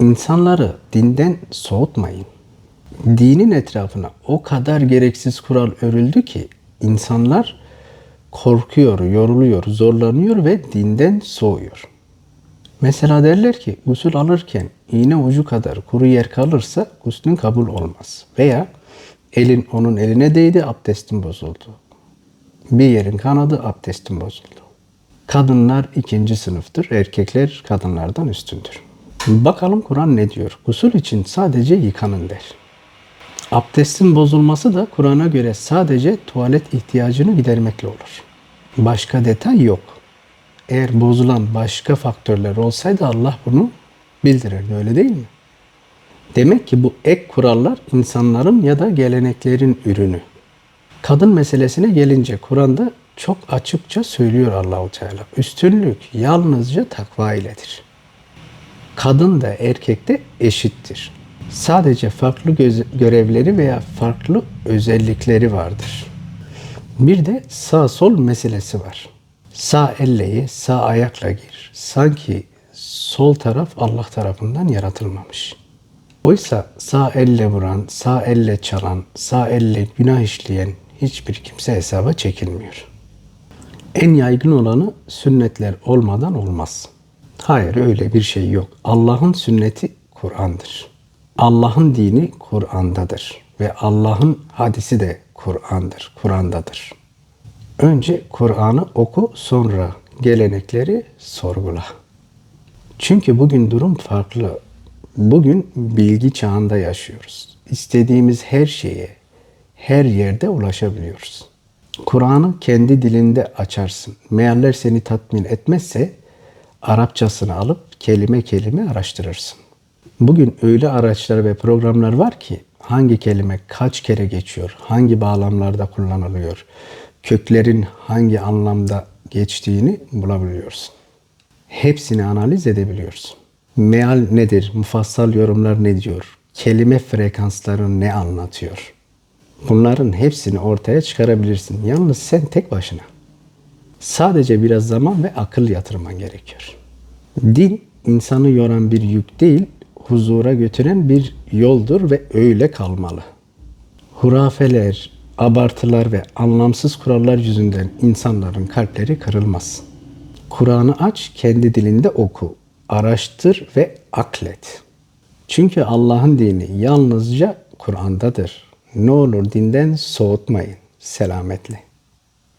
İnsanları dinden soğutmayın. Dinin etrafına o kadar gereksiz kural örüldü ki insanlar korkuyor, yoruluyor, zorlanıyor ve dinden soğuyor. Mesela derler ki gusül alırken iğne ucu kadar kuru yer kalırsa guslün kabul olmaz. Veya elin onun eline değdi abdestin bozuldu. Bir yerin kanadı abdestin bozuldu. Kadınlar ikinci sınıftır, erkekler kadınlardan üstündür. Bakalım Kur'an ne diyor? Gusül için sadece yıkanın der. Abdestin bozulması da Kur'an'a göre sadece tuvalet ihtiyacını gidermekle olur. Başka detay yok. Eğer bozulan başka faktörler olsaydı Allah bunu bildirirdi öyle değil mi? Demek ki bu ek kurallar insanların ya da geleneklerin ürünü. Kadın meselesine gelince Kur'an'da çok açıkça söylüyor Allahu Teala. Üstünlük yalnızca takva iledir. Kadın da erkek de eşittir. Sadece farklı görevleri veya farklı özellikleri vardır. Bir de sağ sol meselesi var. Sağ elle ye, sağ ayakla gir. Sanki sol taraf Allah tarafından yaratılmamış. Oysa sağ elle vuran, sağ elle çalan, sağ elle günah işleyen hiçbir kimse hesaba çekilmiyor. En yaygın olanı sünnetler olmadan olmaz. Hayır öyle bir şey yok. Allah'ın sünneti Kur'an'dır. Allah'ın dini Kur'an'dadır ve Allah'ın hadisi de Kur'an'dır, Kur'an'dadır. Önce Kur'an'ı oku, sonra gelenekleri sorgula. Çünkü bugün durum farklı. Bugün bilgi çağında yaşıyoruz. İstediğimiz her şeye, her yerde ulaşabiliyoruz. Kur'an'ı kendi dilinde açarsın. Mealler seni tatmin etmezse Arapçasını alıp kelime kelime araştırırsın. Bugün öyle araçlar ve programlar var ki hangi kelime kaç kere geçiyor, hangi bağlamlarda kullanılıyor, köklerin hangi anlamda geçtiğini bulabiliyorsun. Hepsini analiz edebiliyorsun. Meal nedir? Mufassal yorumlar ne diyor? Kelime frekansları ne anlatıyor? Bunların hepsini ortaya çıkarabilirsin. Yalnız sen tek başına. Sadece biraz zaman ve akıl yatırman gerekiyor. Din insanı yoran bir yük değil, huzura götüren bir yoldur ve öyle kalmalı. Hurafeler, abartılar ve anlamsız kurallar yüzünden insanların kalpleri kırılmaz. Kur'an'ı aç, kendi dilinde oku, araştır ve aklet. Çünkü Allah'ın dini yalnızca Kur'an'dadır. Ne olur dinden soğutmayın. Selametle.